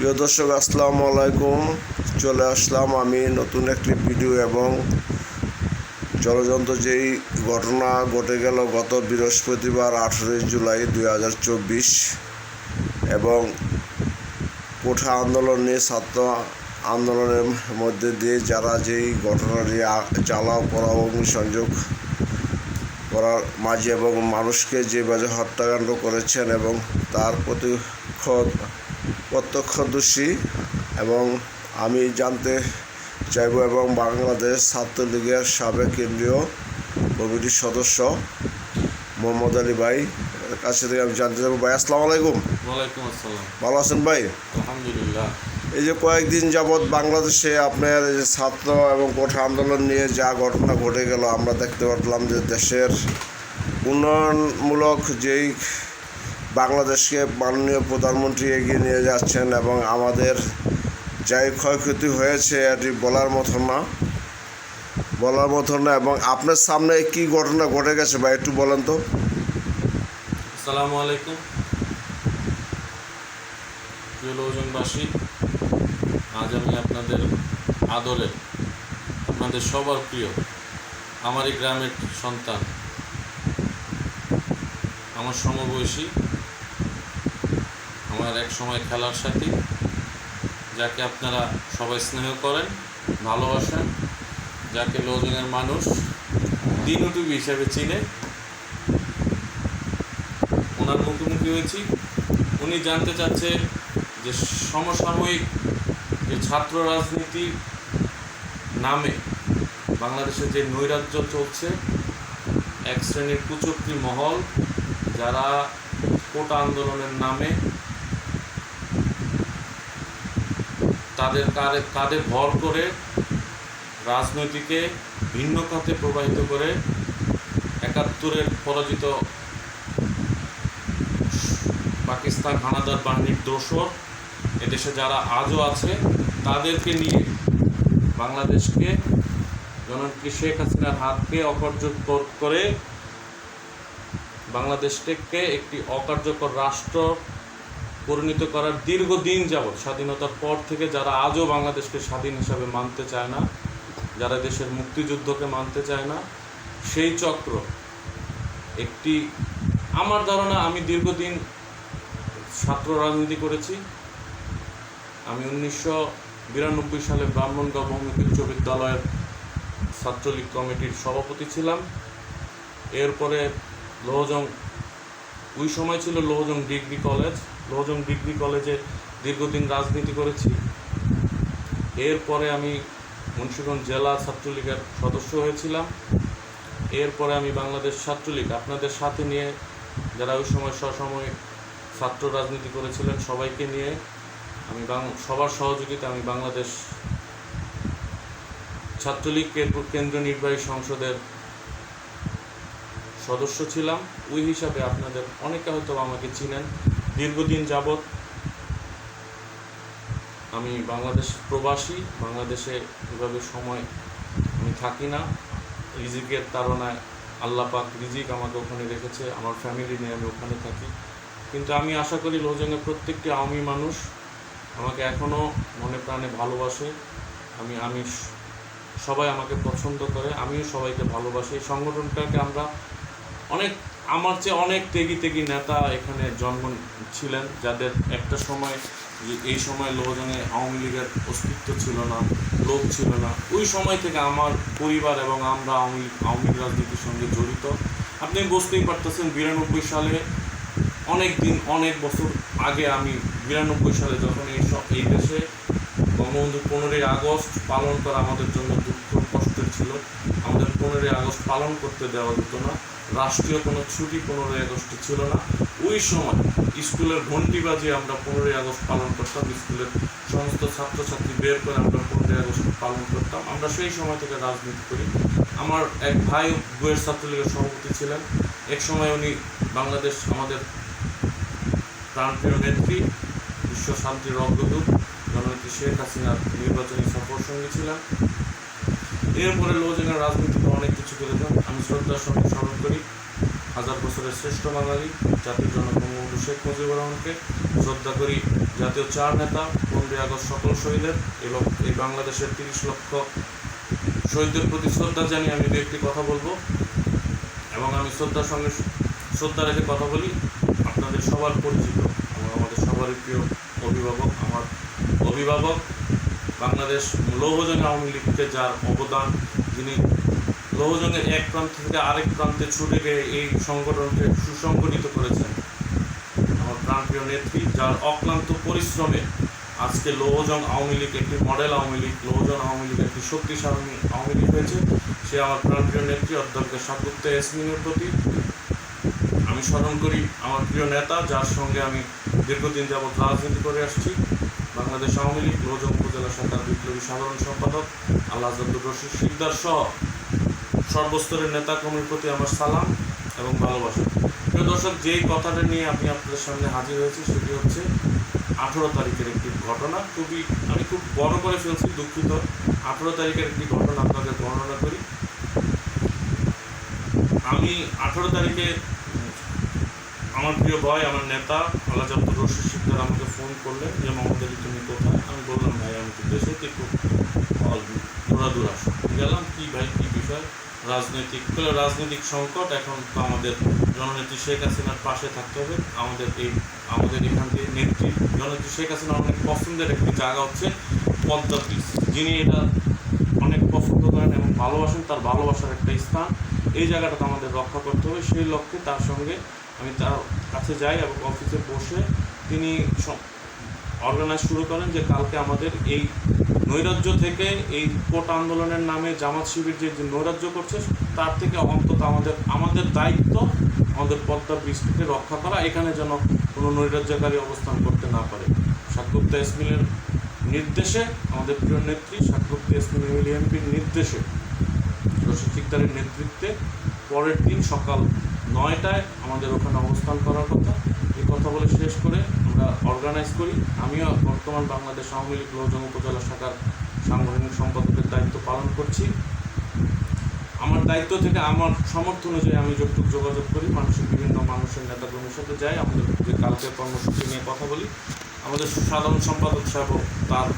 প্রিয় দর্শক, আসসালামু আলাইকুম। চলে আসলাম আমি নতুন একটি ভিডিও এবং ষড়যন্ত্র যেই ঘটনা ঘটে গেল গত বৃহস্পতিবার আঠেরোই জুলাই দুই হাজার চব্বিশ এবং কোঠা আন্দোলন নিয়ে, ছাত্র আন্দোলনের মধ্যে দিয়ে যারা যেই ঘটনাটি জ্বালাও পড়া অগ্নিসংযোগ করার মাঝে এবং মানুষকে যেভাবে হত্যাকাণ্ড করেছেন এবং তার প্রত্যক্ষ প্রত্যক্ষদর্শী এবং আমি জানতে চাইব এবং বাংলাদেশ ছাত্রলীগের সাবেক কেন্দ্রীয় কমিটির সদস্য মোহাম্মদ আলী ভাই কাছে থেকে আমি জানতে চাইব। ভাই আসসালামু আলাইকুম। ভালো আছেন ভাই? আলহামদুলিল্লাহ। এই যে কয়েকদিন যাবৎ বাংলাদেশে আপনার এই যে ছাত্র এবং কোঠা আন্দোলন নিয়ে যা ঘটনা ঘটে গেল আমরা দেখতে পারলাম যে দেশের উন্নয়নমূলক যেই বাংলাদেশকে মাননীয় প্রধানমন্ত্রী এগিয়ে নিয়ে যাচ্ছেন এবং আমাদের যাই ক্ষয়ক্ষতি হয়েছে এটি বলার মতো না। বলার মতো না এবং আপনার সামনে কি ঘটনা ঘটে গেছে বা একটু বলেন তো। আসসালামু আলাইকুম। প্রিয় লোকজনবাসী, আজ আমি আপনাদের আদরের আপনাদের সবার প্রিয় আমারই গ্রামের সন্তান, আমার সমবয়সী আমার এক সময় খেলার সাথী, যাকে আপনারা সবাই স্নেহ করেন, ভালোবাসেন, যাকে লোজনের মানুষ দিনুটুবি হিসাবে চিনে। ওনার মুখোমুখি হয়েছি। উনি জানতে চাচ্ছে যে সমসাময়িক যে ছাত্র রাজনীতি নামে বাংলাদেশে যে নৈরাজ্য চলছে, এক শ্রেণির কুচক্রি মহল, যারা কোটা আন্দোলনের নামে তাদের কাঁধে কাঁধে ভর করে রাজনৈতিকে ভিন্ন খাতে প্রবাহিত করে একাত্তরের পরাজিত পাকিস্তান হানাদার বাহিনীর দোসর এদেশে যারা আজও আছে, তাদেরকে নিয়ে বাংলাদেশকে জননেত্রী শেখ হাসিনার হাতকে অকার্যকর করে বাংলাদেশকে একটি অকার্যকর রাষ্ট্র পরিণত করার দীর্ঘদিন যাবৎ, স্বাধীনতার পর থেকে যারা আজও বাংলাদেশকে স্বাধীন হিসাবে মানতে চায় না, যারা দেশের মুক্তিযুদ্ধকে মানতে চায় না, সেই চক্র একটি, আমার ধারণা আমি দীর্ঘদিন ছাত্র রাজনীতি করেছি। আমি উনিশশো বিরানব্বই সালে ব্রাহ্মণগাঁও বহুমুখী উচ্চ বিদ্যালয়ের ছাত্রলীগ কমিটির সভাপতি ছিলাম। এরপরে লোহজং, ওই সময় ছিল Lohajang degree college. Lohajang degree কলেজে দীর্ঘদিন রাজনীতি করেছি। এরপরে আমি মুন্সিগঞ্জ জেলা ছাত্রলীগের সদস্য হয়েছিলাম। এরপরে আমি বাংলাদেশ ছাত্রলীগ। আপনাদের সাথে নিয়ে যারা ওই সময় সসময় ছাত্র রাজনীতি করেছিলেন সবাইকে নিয়ে আমি সবার সহযোগিতা আমি বাংলাদেশ ছাত্রলীগ কেন্দ্র কেন্দ্রীয় নির্বাহী সংসদের সদস্য ছিলাম। ওই হিসাবে আপনাদের অনেকে হয়তো আমাকে চিনেন। দীর্ঘদিন যাবৎ আমি বাংলাদেশ প্রবাসী, বাংলাদেশে এভাবে সময় আমি থাকি না। রিজিকের তাড়নায় আল্লাহ পাক রিজিক আমাকে ওখানে রেখেছে, আমার ফ্যামিলি নিয়ে আমি ওখানে থাকি। কিন্তু আমি আশা করি লোহজঙ্গের প্রত্যেকটি আওয়ামী মানুষ আমাকে এখনও মনে প্রাণে ভালোবাসে। আমি আমি সবাই আমাকে পছন্দ করে, আমিও সবাইকে ভালোবাসি। এই সংগঠনটাকে আমরা অনেক আমার চেয়ে অনেক তেগি তেগি নেতা এখানে জন্ম ছিলেন, যাদের একটা সময় এই সময় লোহজনে আওয়ামী লীগের অস্তিত্ব ছিল না, লোক ছিল না। ওই সময় থেকে আমার পরিবার এবং আমরা আওয়ামী লীগ আওয়ামী লীগ রাজনীতির সঙ্গে জড়িত। আপনি বুঝতেই পারতেছেন, বিরানব্বই সালে অনেক দিন, অনেক বছর আগে আমি বিরানব্বই সালে যখন এই সব এই দেশে বঙ্গবন্ধু পনেরোই আগস্ট পালন করা আমাদের জন্য দুঃখ, কষ্টের ছিল। আমাদের পনেরোই আগস্ট পালন করতে দেওয়া যেত না। রাষ্ট্রীয় কোনো ছুটি পনেরোই আগস্টে ছিল না। ওই সময় স্কুলের ঘন্টি বাজিয়ে আমরা পনেরোই আগস্ট পালন করতাম, স্কুলের সমস্ত ছাত্রছাত্রী বের করে আমরা পনেরোই আগস্ট পালন করতাম। আমরা সেই সময় থেকে রাজনীতি করি। আমার এক ভাই বইয়ের ছাত্রলীগের সভাপতি ছিলেন। এক সময় উনি বাংলাদেশ আমাদের প্রাণপ্রিয় নেত্রী, বিশ্ব শান্তির অগ্রদূত জননেত্রী শেখ হাসিনার নির্বাচনী সফর সঙ্গী ছিলেন। এরপরে লোজনের রাজনীতিতে অনেক কিছু করেছেন আমি শ্রদ্ধার সঙ্গে স্মরণ করি, হাজার বছরের শ্রেষ্ঠ বাঙালি, জাতির জনক বঙ্গবন্ধু শেখ মুজিবুর রহমানকে শ্রদ্ধা করি। জাতীয় চার নেতা, পনেরোই আগস্ট সকল শহীদের এবং এই বাংলাদেশের তিরিশ লক্ষ শহীদদের প্রতি শ্রদ্ধা জানিয়ে আমি দু একটি কথা বলব। এবং আমি শ্রদ্ধার সঙ্গে শ্রদ্ধা রেখে কথা বলি, আপনাদের সবার পরিচিত, এবং আমাদের সবারই প্রিয় অভিভাবক, আমার অভিভাবক বাংলাদেশ লৌহজং আওয়ামী লীগকে যার অবদান, যিনি লৌহজংয়ের এক প্রান্ত থেকে আরেক প্রান্তে ছুটে গিয়ে এই সংগঠনকে সুসংগঠিত করেছেন। আমার প্রাণপ্রিয় নেত্রী, যার অক্লান্ত পরিশ্রমে আজকে লৌহজং আওয়ামী লীগ একটি মডেল আওয়ামী লীগ, লৌহজং আওয়ামী লীগ একটি শক্তিশালী আওয়ামী লীগ হয়েছে। সে আমার প্রাণপ্রিয় নেত্রী, অধ্যক্ষ সাকুপ্তা এসমিনের প্রতি। আমি স্মরণ করি, আমার প্রিয় নেতা, যার সঙ্গে আমি দীর্ঘদিন যাবৎ রাজনীতি করে আসছি। বাংলাদেশ আওয়ামী লীগ লৌহজং উপজেলা শাখার বিপ্লবী সাধারণ সম্পাদক আল্লাহ রশিদ শিকদার সহ সর্বস্তরের নেতা কর্মীর প্রতি আমার সালাম এবং ভালোবাসা। প্রিয় দর্শক, যেই কথাটা নিয়ে আমি আপনাদের সামনে হাজির হয়েছি সেটি হচ্ছে আঠেরো তারিখের একটি ঘটনা। খুবই, আমি খুব বড় করে ফেলছি, দুঃখিত। আঠেরো তারিখের একটি ঘটনা আপনাদের বর্ণনা করি। আমি আঠেরো তারিখে আমার প্রিয় ভাই, আমার নেতা আল্লাহ রশিদ শিকদার আমাকে ফোন করলেন যে মোহাম্মদ তুমি কোথায়? আমি বললাম, ভাই, আমি তো দেশে তো একটু আসো গেলাম, কি ভাই, কি বিষয়? রাজনৈতিক রাজনৈতিক সংকট, এখন তো আমাদের জননেত্রী শেখ হাসিনার পাশে থাকতে হবে। আমাদের এই, আমাদের এখান থেকে নেত্রী জননেত্রী শেখ হাসিনা অনেক পছন্দের একটি জায়গা হচ্ছে পদ্মা যিনি এটা অনেক পছন্দ করেন এবং ভালোবাসেন, তার ভালোবাসার একটা স্থান। এই জায়গাটাতে আমাদের রক্ষা করতে হবে। সেই লক্ষ্যে তার সঙ্গে আমি তার কাছে যাই এবং অফিসে বসে তিনি অর্গানাইজ শুরু করেন যে কালকে আমাদের এই নৈরাজ্য থেকে এই কোট আন্দোলনের নামে জামাত শিবির যে নৈরাজ্য করছে, তার থেকে অন্তত আমাদের আমাদের দায়িত্ব আমাদের পদ্মা বৃষ্টিকে রক্ষা করা, এখানে যেন কোনো নৈরাজ্যকারী অবস্থান করতে না পারে। সাতগুপ্তা ইসমিলের নির্দেশে, আমাদের প্রিয় নেত্রী সাতগুপ্তা ইসমিল এমপির নির্দেশে রশিদ সিকদারের নেতৃত্বে পরের দিন সকাল নয়টায় আমাদের ওখানে অবস্থান করার কথা। এই কথা বলে শেষ করে আমরা অর্গানাইজ করি। আমিও বর্তমান বাংলাদেশ আওয়ামী লীগ লোহজং উপজেলা শাখার সাংগঠনিক সম্পাদকের দায়িত্ব পালন করছি। আমার দায়িত্ব থেকে আমার সমর্থ অনুযায়ী আমি যতটুকু যোগাযোগ করি, মানুষের বিভিন্ন মানুষের নেতাকর্মীর সাথে যাই। আমাদের যে কালকের কর্মসূচি নিয়ে কথা বলি, আমাদের সাধারণ সম্পাদক সাহেব তার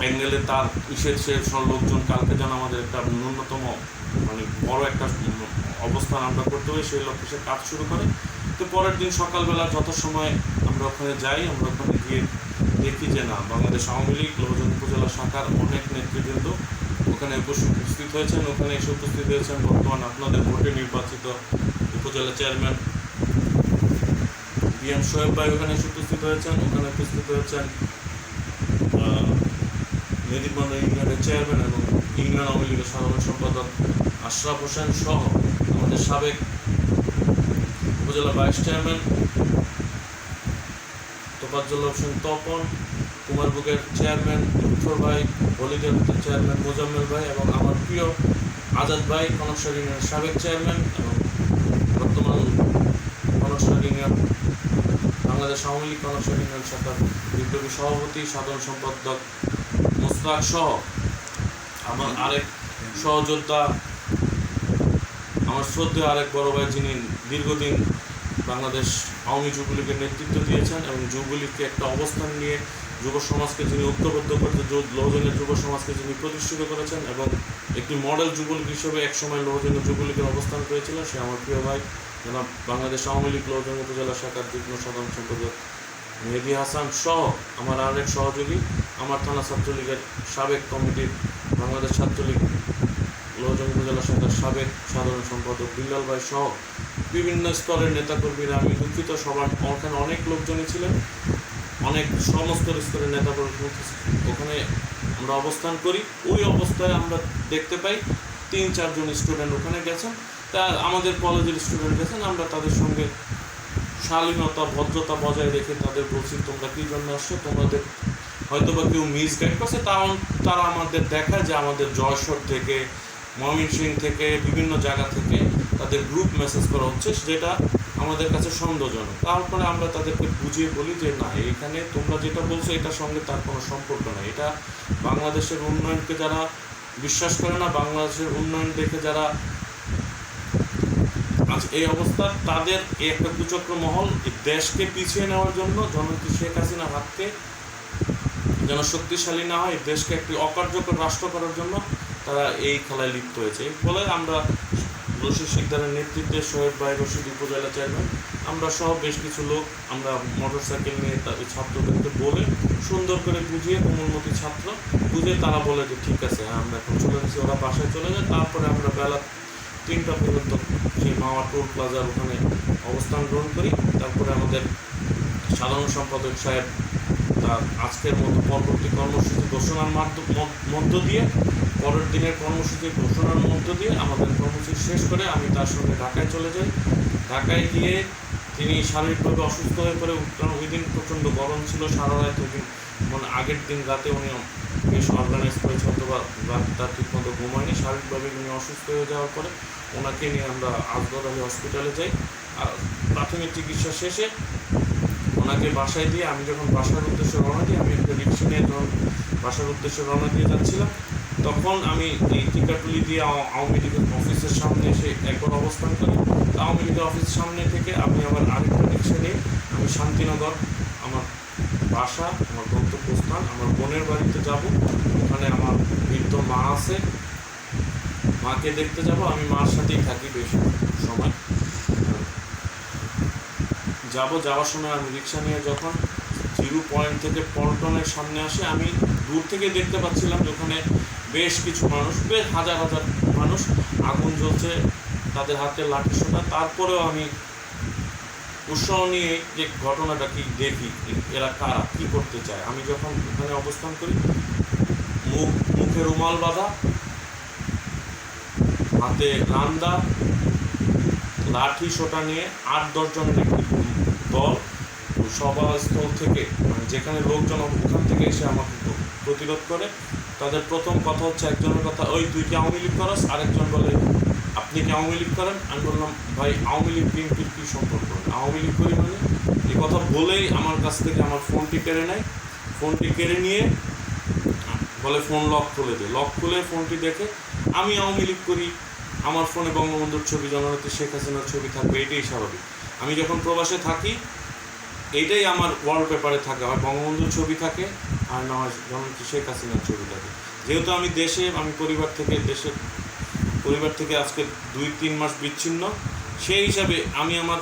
অ্যাঙ্গেলে তার ইসের সে লোকজন কালকে যেন আমাদের একটা ন্যূনতম মানে বড় একটা অবস্থান আমরা করতে হবে সেই লক্ষ্যে সে কাজ শুরু করে। তো পরের দিন সকালবেলা যত সময় আমরা ওখানে যাই, আমরা ওখানে গিয়ে দেখি যে না, বাংলাদেশ আওয়ামী লীগ লোহজন উপজেলা শাখার অনেক নেতৃবৃন্দ ওখানে উপস্থিত হয়েছেন। ওখানে এসে উপস্থিত হয়েছেন বর্তমান আপনাদের ভোটে নির্বাচিত উপজেলা চেয়ারম্যান বি এম সোহেব ভাই ওখানে এসে উপস্থিত হয়েছেন। ওখানে উপস্থিত হয়েছেন মেদিনীপুর ইউনিয়নের চেয়ারম্যান এবং ইউনিয়ন আওয়ামী লীগের সাধারণ সম্পাদক আশরাফ হোসেন সহ আমাদের সাবেক উপজেলা ভাইস চেয়ারম্যান তোফাজ্জল হোসেন তপন কুমারবুকের চেয়ারম্যান লুৎফর ভাই, হলিদের চেয়ারম্যান মোজাম্মেল ভাই এবং আমার প্রিয় আজাদ ভাই কনকশার ইউনিয়নের সাবেক চেয়ারম্যান এবং বর্তমান কনকশার ইউনিয়ন বাংলাদেশ আওয়ামী লীগ কনকশার ইউনিয়ন শাখার বিপ্লবী সভাপতি, সাধারণ সম্পাদক মোস্তাক সহ আমার আরেক সহযোদ্ধা, আমার শ্রদ্ধেয় আরেক বড় ভাই যিনি দীর্ঘদিন বাংলাদেশ আওয়ামী যুবলীগের নেতৃত্ব দিয়েছেন এবং যুবলীগকে একটা অবস্থান নিয়ে যুব সমাজকে যিনি ঐক্যবদ্ধ করতে লৌজনের যুব সমাজকে যিনি প্রতিষ্ঠিত করেছেন এবং একটি মডেল যুবলীগ হিসেবে একসময় লৌজনের যুবলীগের অবস্থান পেয়েছিলেন, সে আমার প্রিয় ভাই, জনাব বাংলাদেশ আওয়ামী লীগ লৌজন উপজেলা শাখার যুগ্ম সাধারণ সম্পাদক মেহেদি হাসান সহ আমার আরেক সহযোগী। আমার থানা ছাত্রলীগের সাবেক কমিটির বাংলাদেশ ছাত্রলীগ লোহজং উপজেলা শাখার সাবেক সাধারণ সম্পাদক বিল্লাল ভাই সহ বিভিন্ন স্তরের নেতাকর্মীরা আমি দুঃখিত, সবার ওখানে অনেক লোকজনই ছিলেন। অনেক সমস্ত স্তরের নেতাকর্মী ওখানে আমরা অবস্থান করি। ওই অবস্থায় আমরা দেখতে পাই তিন, চারজন স্টুডেন্ট ওখানে গেছেন। তা আমাদের কলেজের স্টুডেন্ট গেছেন, আমরা তাদের সঙ্গে শালীনতা, ভদ্রতা বজায় রেখে তাদের বলছি, তোমরা কী জন্য আসছো? তোমাদের হয়তো বা কেউ মিস গাইড করছে তাও তারা আমাদের দেখায় যে আমাদের জয়সর থেকে ময়মনসিং থেকে, বিভিন্ন জায়গা থেকে তাদের গ্রুপ মেসেজ করা হচ্ছে, যেটা আমাদের কাছে সন্দেহজনক। তারপরে আমরা তাদেরকে বুঝিয়ে বলি যে, না, এখানে তোমরা যেটা বলছো, এটার সঙ্গে তার কোনো সম্পর্ক নেই। এটা বাংলাদেশের উন্নয়নকে যারা বিশ্বাস করে না, বাংলাদেশের উন্নয়ন দেখে যারা আচ্ছা এই অবস্থা, তাদের এই একটা কুচক্র মহল দেশকে পিছিয়ে নেওয়ার জন্য জননেত্রী শেখ হাসিনার হাতকে যেন শক্তিশালী না হয়, দেশকে একটি অকার্যকর রাষ্ট্র করার জন্য তারা এই খেলায় লিপ্ত হয়েছে। ফলে আমরা রশিদ শিকদারের নেতৃত্বে সোহেব ভাই রশিদ উপজেলা চেয়ারম্যান, আমরা সহ বেশ কিছু লোক আমরা মোটর সাইকেল নিয়ে তাদের ছাত্রদেরকে বলে সুন্দর করে বুঝিয়ে কোমলমতি ছাত্র বুঝিয়ে তারা বলে যে, ঠিক আছে, আমরা এখন চলে গেছি ওরা বাসায় চলে যায় তারপরে আমরা বেলা তিনটা পর্যন্ত সেই মাওয়া টোল প্লাজার ওখানে অবস্থান গ্রহণ করি। তারপরে আমাদের সাধারণ সম্পাদক সাহেব তার আজকের মতো পরবর্তী কর্মসূচি ঘোষণার মাধ্য- দিয়ে, পরের দিনের কর্মসূচি ঘোষণার মধ্য দিয়ে আমাদের কর্মসূচি শেষ করে আমি তার সঙ্গে ঢাকায় চলে যাই। ঢাকায় গিয়ে তিনি শারীরিকভাবে অসুস্থ হয়ে পড়ে কারণ ওই দিন প্রচণ্ড গরম ছিল, সারা রাত ওই দিন মানে আগের দিন রাতে উনি বেশ অর্গানাইজ করেছে, অথবা রাতটা ঠিক মতো ঘুমায়নি, শারীরিকভাবে উনি অসুস্থ হয়ে যাওয়ার পরে ওনাকে নিয়ে আমরা আজগর আলী হসপিটালে যাই। আর প্রাথমিক চিকিৎসা শেষে ওনাকে বাসায় দিয়ে আমি যখন বাসার উদ্দেশ্যে রওনা দিই আমি একটা রিক্সা নিয়ে যখন বাসার উদ্দেশ্যে রওনা দিয়ে যাচ্ছিলাম, তখন আমি এই টিকাটুলি দিয়ে আও- আওয়ামী লীগের অফিসের সামনে এসে একবার অবস্থান করি। আওয়ামী লীগের অফিসের সামনে থেকে আমি আবার আরেকটা রিক্সা নিয়ে আমি শান্তিনগর, আমার বাসা, আমার গন্তব্যস্থান, আমার বোনের বাড়িতে যাব। ওখানে আমার বৃদ্ধ মা আছে। মাকে দেখতে যাব, আমি মার সাথেই থাকি বেশ সময় যাব, যাওয়ার সময় আমি রিক্সা নিয়ে যখন জিরো পয়েন্ট থেকে পল্টনের সামনে আসে, আমি দূর থেকে দেখতে পাচ্ছিলাম যে ওখানে বেশ কিছু মানুষ, বেশ হাজার হাজার মানুষ আগুন জ্বলছে তাদের হাতে লাঠি সোটা। তারপরেও আমি উৎসাহ নিয়ে যে ঘটনাটা কি দেখি এরা কারা, কি করতে চায়? আমি যখন ওখানে অবস্থান করি, মুখ, মুখে রুমাল বাঁধা, হাতে রান্দা, লাঠি সোটা নিয়ে আট দশজন একটি দল সভাস্থল থেকে মানে যেখানে লোকজন ওখান থেকে এসে আমাকে প্রতিরোধ করে। তাদের প্রথম কথা হচ্ছে একজনের কথা, ওই, তুই কি আওয়ামী লীগ করস? আরেকজন বলে, আপনি কি আওয়ামী লীগ করেন? আমি বললাম, ভাই, আওয়ামী লীগ, বিএনপির কী সম্পর্ক? আওয়ামী লীগ করি মানে? এই কথা বলেই আমার কাছ থেকে আমার ফোনটি কেড়ে নেয়। ফোনটি কেড়ে নিয়ে, বলে, ফোন লক খুলে দে। লক খুলে ফোনটি দেখে, আমি আওয়ামী লীগ করি। আমার ফোনে বঙ্গবন্ধুর ছবি জননেত্রী শেখ হাসিনার ছবি থাকবে, এটাই স্বাভাবিক। আমি যখন প্রবাসে থাকি, এইটাই আমার ওয়ালপেপারে থাকে হয় বঙ্গবন্ধুর ছবি থাকে আর না হয় জননেত্রী শেখ হাসিনার ছবি থাকে। যেহেতু আমি দেশে, আমি পরিবার থেকে দেশের পরিবার থেকে আজকে দুই, তিন মাস বিচ্ছিন্ন, সেই হিসাবে আমি আমার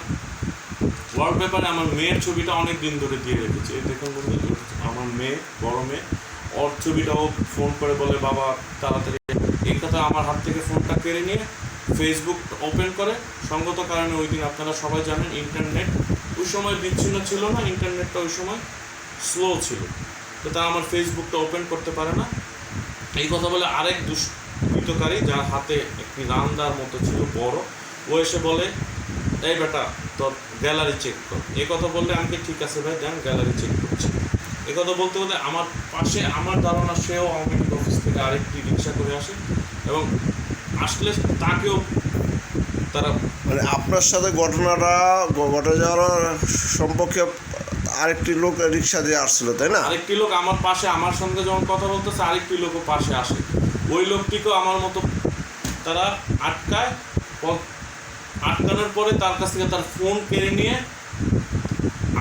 ওয়ালপেপারে আমার মেয়ের ছবিটা অনেক দিন ধরে দিয়ে রেখেছি। দেখুন বন্ধু আমার মেয়ে, বড় মেয়ে। ওর ছবিটাও ফোন করে বলে, বাবা, তাড়াতাড়ি এই কথা আমার হাত থেকে ফোনটা কেড়ে নিয়ে ফেসবুক ওপেন করে সঙ্গত কারণে ওই দিন আপনারা সবাই জানেন ইন্টারনেট ওই সময় বিচ্ছিন্ন ছিল না ইন্টারনেটটা ওই সময় স্লো ছিল। তো তা আমার ফেসবুকটা ওপেন করতে পারে না। এই কথা বলে আরেক দুষ্কৃতকারী, যার হাতে একটি রান্দার মতো ছিল, বড়, ও এসে বলে, এই বেটা, তোর গ্যালারি চেক কর। এ কথা বললে আমাকে ঠিক আছে ভাই, দেন গ্যালারি চেক করছি। এ কথা বলতে বলতে আমার পাশে, আমার ধারণা সেও আওয়ামী লীগ অফিস থেকে আরেকটি রিক্সা করে আসে এবং আসলে তাকেও তারা মানে আপনার সাথে ঘটনাটা ঘটে যাওয়ার সম্পর্কে আরেকটি লোক রিক্সা দিয়ে আসছিল তাই না? আরেকটি লোক আমার পাশে আমার সঙ্গে যখন কথা বলতেছে আরেকটি লোকও পাশে আসে। ওই লোকটিকেও আমার মতো তারা আটকায় আটকানোর পরে তার কাছ থেকে তার ফোন কেড়ে নিয়ে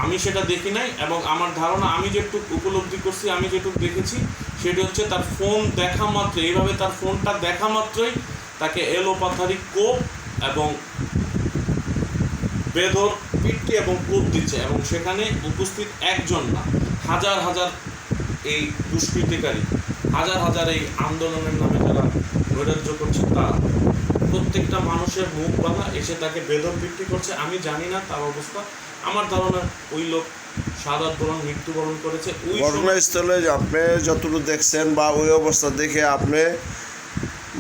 আমি সেটা দেখি নাই এবং আমার ধারণা আমি যেটুকু উপলব্ধি করছি আমি যেটুকু দেখেছি সেটি হচ্ছে তার ফোন দেখা মাত্র এইভাবে তার ফোনটা দেখা মাত্রই তাকে এলোপাথারি কোপ এবং বেদর, পিটকে এবং কোপ দিচ্ছে এবং সেখানে উপস্থিত একজন না, হাজার হাজার এই দুষ্কৃতিকারী, হাজার হাজার এই আন্দোলনের নামে যারা নৈরাজ্য করছে, তারা প্রত্যেকটা মানুষের মুখ বাঁধা এসে তাকে বেদর বিক্রি করছে। আমি জানি না তার অবস্থা। আমার ধারণা ওই লোক সাদাত বরণ, মৃত্যুবরণ করেছে। ওই ঘটনাস্থলে আপনি যতটুকু দেখছেন বা ওই অবস্থা দেখে আপনি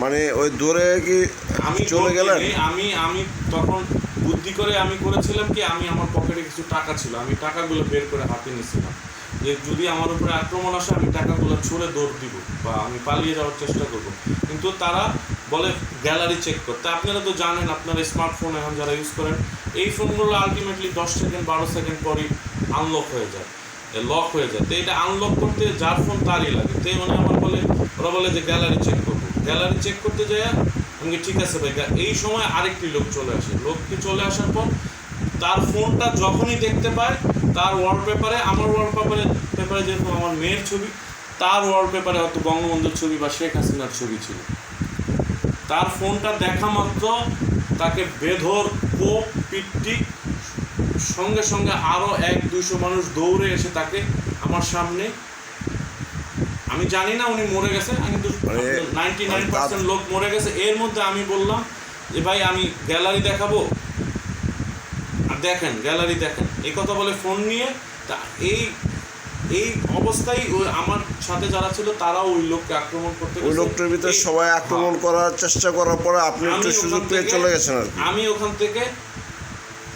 মানে ওই দূরে কি আমি চলে গেলেন? আমি আমি তখন বুদ্ধি করে আমি করেছিলাম কি আমি আমার পকেটে কিছু টাকা ছিল আমি টাকাগুলো বের করে হাতে নিয়েছিলাম। যে যদি আমার উপরে আক্রমণ আসে আমি টাকাগুলো ছুঁড়ে দৌড় দিব বা আমি পালিয়ে যাওয়ার চেষ্টা করব। কিন্তু তারা বলে গ্যালারি চেক করতে। আপনারা তো জানেন আপনারা স্মার্টফোন এখন যারা ইউজ করেন এই ফোনগুলো আলটিমেটলি দশ সেকেন্ড বারো সেকেন্ড পরই আনলক হয়ে যায়। লক হয়ে যায়। তো এটা আনলক করতে যার ফোন তারই লাগে। তো উনি আমার বলে ওরা বলে যে গ্যালারি চেক গ্যালারি চেক করতে যায় আমি ঠিক আছে ভাই এই সময় আরেকটি লোক চলে আসে। লোকটি চলে আসার পর তার ফোনটা যখনই দেখতে পায়, তার ওয়ালপেপারে আমার ওয়ালপেপারে পেপারে যেরকম আমার মেয়ের ছবি, তার ওয়ালপেপারে হয়তো বঙ্গবন্ধুর ছবি বা শেখ হাসিনার ছবি ছিল। তার ফোনটা দেখা মাত্র তাকে বেধর কোপ, পিট্টি, সঙ্গে সঙ্গে আরও এক দুইশো মানুষ দৌড়ে এসে তাকে আমার সামনে আমি জানি না উনি মরে গেছে আমি কিন্তু নাইনটি নাইন পার্সেন্ট লোক মরে গেছে এর মধ্যে আমি বললাম যে ভাই আমি গ্যালারি দেখাবো। আর দেখেন গ্যালারি দেখেন এই কথা বলে ফোন নিয়ে তা এই এই অবস্থায় আমার সাথে যারা ছিল তারাও ওই লোককে আক্রমণ করতে ওই লোকটার ভিতরে সবাই আক্রমণ করার চেষ্টা করার পরে আপনি একটু সুযোগ পেয়ে চলে গেছেন আর আমি ওখান থেকে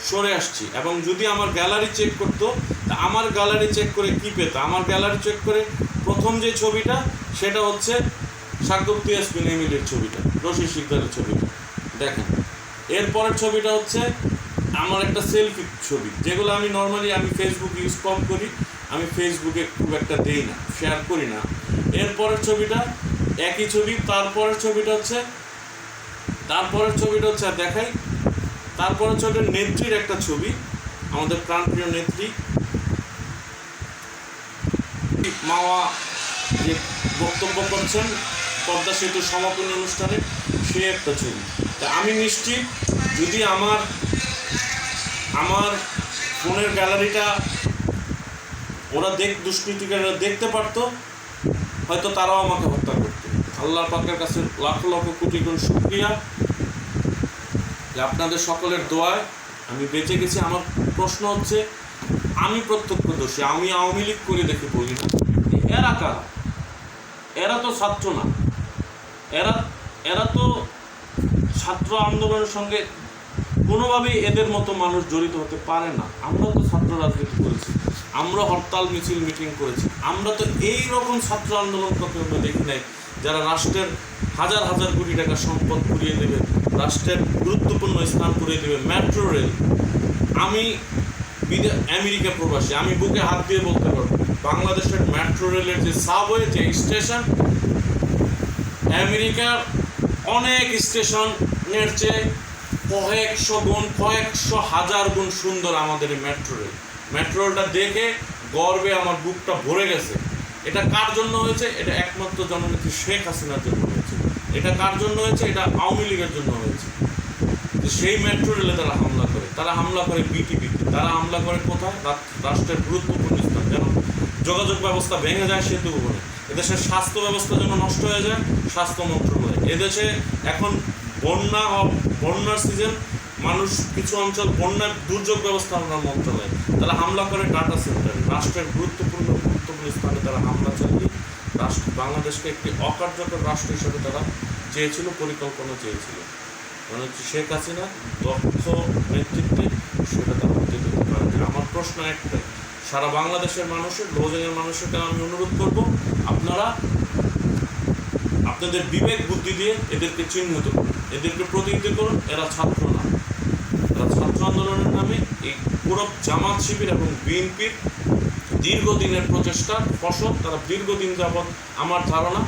সরে আসছি। এবং যদি আমার গ্যালারি চেক করতো, তা আমার গ্যালারি চেক করে কি পেত? আমার গ্যালারি চেক করে প্রথম যে ছবিটা, সেটা হচ্ছে সাকব তিয়াসমিন এমিলের ছবিটা, রশি শিকদারের ছবিটা। দেখেন, এরপরের ছবিটা হচ্ছে আমার একটা সেলফি ছবি, যেগুলো আমি নর্মালি আমি ফেসবুক ইউজ কম করি, আমি ফেসবুকে খুব একটা দেই না শেয়ার করি না। এরপরের ছবিটা একই ছবি, তারপরের ছবিটা হচ্ছে, তারপরের ছবিটা হচ্ছে দেখাই তারপরে হচ্ছে নেত্রীর একটা ছবি, আমাদের প্রাণপ্রিয় নেত্রী। মাওয়া যে বক্তব্য করছেন, পদ্মা সেতু সমাপনী অনুষ্ঠানে, সে একটা ছবি। তা আমি নিশ্চিত যদি আমার আমার ফোনের গ্যালারিটা ওরা দেখ, দুষ্কৃতিকারীরা দেখতে পারতো, হয়তো তারাও আমাকে হত্যা করতো। আল্লাহ পাকের কাছে লাখ লক্ষ কোটি গুণ শুক্রিয়া। যে আপনাদের সকলের দোয়ায় আমি বেঁচে গেছি। আমার প্রশ্ন হচ্ছে, আমি প্রত্যক্ষদর্শী, আমি আওয়ামী লীগ করে দেখে বলি না। এরা কারা? এরা তো ছাত্র না। এরা এরা তো ছাত্র আন্দোলনের সঙ্গে কোনোভাবেই এদের মতো মানুষ জড়িত হতে পারে না। আমরাও তো ছাত্র রাজনীতি করেছি। আমরা হরতাল, মিছিল, মিটিং করেছি। আমরা তো এই রকম ছাত্র আন্দোলন আমরা দেখি নাই, যারা রাষ্ট্রের হাজার হাজার কোটি টাকা সম্পদ পুড়িয়ে দেবে। রাষ্ট্রের গুরুত্বপূর্ণ স্থান পুড়িয়ে দেবে মেট্রো রেল আমি আমেরিকা প্রবাসী, আমি বুকে হাত দিয়ে বলতে পারব, বাংলাদেশের মেট্রো রেলের যে সাবওয়ে যে স্টেশন আমেরিকার অনেক স্টেশনের চেয়ে কয়েকশো গুণ, কয়েকশো হাজার গুণ সুন্দর আমাদের এই মেট্রো রেল মেট্রো রেলটা দেখে গর্বে আমার বুকটা ভরে গেছে। এটা কার জন্য হয়েছে? এটা একমাত্র জননেত্রী শেখ হাসিনার জন্য। এটা কার জন্য হয়েছে? এটা আওয়ামী লীগের জন্য হয়েছে। সেই মেট্রো রেলে তারা হামলা করে। তারা হামলা করে বিটিপিতে তারা হামলা করে কোথায়? রাষ্ট্রের গুরুত্বপূর্ণ স্থান। যেন যোগাযোগ ব্যবস্থা ভেঙে যায় সেতু ভবনে এদেশের স্বাস্থ্য ব্যবস্থা যেন নষ্ট হয়ে যায়, স্বাস্থ্য মন্ত্রণালয়। এদেশে এখন বন্যা বন্যার সিজন মানুষ কিছু অঞ্চল বন্যার দুর্যোগ ব্যবস্থাপনা মন্ত্রণালয়। তারা হামলা করে ডাটা সেন্টারে রাষ্ট্রের গুরুত্বপূর্ণ গুরুত্বপূর্ণ স্থানে তারা হামলা চালিয়ে রাষ্ট্র বাংলাদেশকে একটি অকার্যকর রাষ্ট্র হিসেবে তারা চেয়েছিল, পরিকল্পনা চেয়েছিল। মানে হচ্ছে শেখ হাসিনা দক্ষ নেতৃত্বে সেটা তার পারে আমার প্রশ্ন একটাই, সারা বাংলাদেশের মানুষের লোজনের মানুষের আমি অনুরোধ করব, আপনারা আপনাদের বিবেক বুদ্ধি দিয়ে এদেরকে চিহ্নিত করুন, এদেরকে প্রতিনিধিত্ব করুন, এরা ছাত্র না। এরা ছাত্র আন্দোলনের নামে এই পুরো জামাত শিবির এবং বিএনপির দীর্ঘদিনের প্রচেষ্টার ফসল, তারা দীর্ঘদিন যাবৎ আমার ধারণা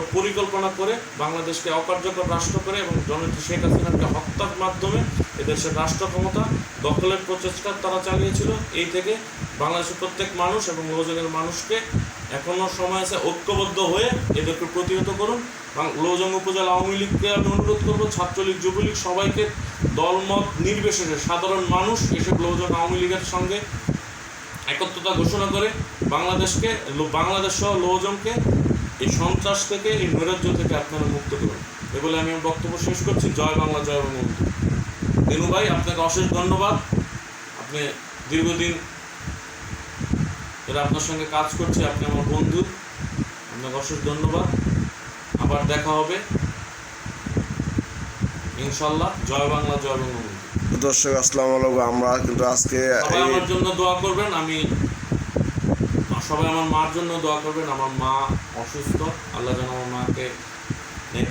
একটা পরিকল্পনা করে বাংলাদেশকে অকার্যকর রাষ্ট্র করে এবং জননেত্রী শেখ হাসিনাকে হত্যার মাধ্যমে এদেশের রাষ্ট্র ক্ষমতা দখলের প্রচেষ্টা তারা চালিয়েছিল। এই থেকে বাংলাদেশের প্রত্যেক মানুষ এবং লোজনের মানুষকে এখনও সময় আছে ঐক্যবদ্ধ হয়ে এদেরকে প্রতিহত করুন। বাং- লৌজং উপজেলা আওয়ামী লীগকে আমি অনুরোধ করব, ছাত্রলীগ, যুবলীগ সবাইকে দলমত নির্বিশেষে সাধারণ মানুষ এসব লৌজং আওয়ামী লীগের সঙ্গে একত্রতা ঘোষণা করে বাংলাদেশকে, বাংলাদেশ সহ লৌজমকে এই সন্ত্রাস থেকে এই নৈরাজ্য থেকে আপনারা মুক্ত করুন এ বলে আমি আমার বক্তব্য শেষ করছি। জয় বাংলা জয় বঙ্গবন্ধু। দিনু ভাই আপনাকে অশেষ ধন্যবাদ। আপনি দীর্ঘদিন এরা আপনার সঙ্গে কাজ করছি আপনি আমার বন্ধু। আপনাকে অশেষ ধন্যবাদ। আবার দেখা হবে। ইনশাল্লাহ জয় বাংলা জয় বঙ্গবন্ধু। দর্শক আসসালামু আলাইকুম। আমরা কিন্তু আজকে আমার জন্য দোয়া করবেন। আমি সবাই আমার মার জন্য দোয়া করবেন আমার মা অসুস্থ। আল্লাহ যেন আমার মাকে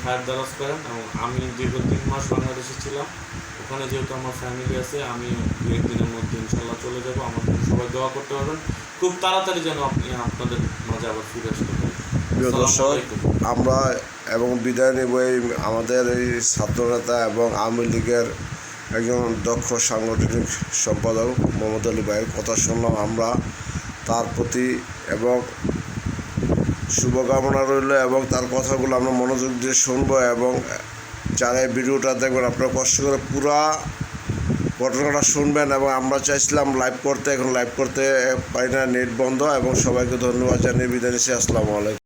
খায়ের দ্বারাজ করেন এবং আমি দীর্ঘ তিন মাস বাংলাদেশে ছিলাম। ওখানে যেহেতু আমার ফ্যামিলি আছে আমি দু একদিনের মধ্যে ইনশাল্লাহ চলে যাব। আমার জন্য সবাই দোয়া করতে পারবেন। খুব তাড়াতাড়ি যেন আপনি আপনাদের মাঝে আবার ফিরে আসতে পারেন। প্রিয় দর্শক আমরা এবং বিদায় নেব এই আমাদের এই ছাত্রনেতা এবং আওয়ামী লীগের একজন দক্ষ সাংগঠনিক সম্পাদক মোহাম্মদ আলী ভাইয়ের কথা শুনলাম আমরা। তার প্রতি এবং শুভকামনা রইল এবং তার কথাগুলো আমরা মনোযোগ দিয়ে শুনব এবং যারা এই ভিডিওটা দেখবেন, আপনারা কষ্ট করে পুরা ঘটনাটা শুনবেন এবং আমরা চাইছিলাম লাইভ করতে, এখন লাইভ করতে পারি না, নেট বন্ধ এবং সবাইকে ধন্যবাদ জানিয়ে বিদায় নিচ্ছি। আসসালামু আলাইকুম।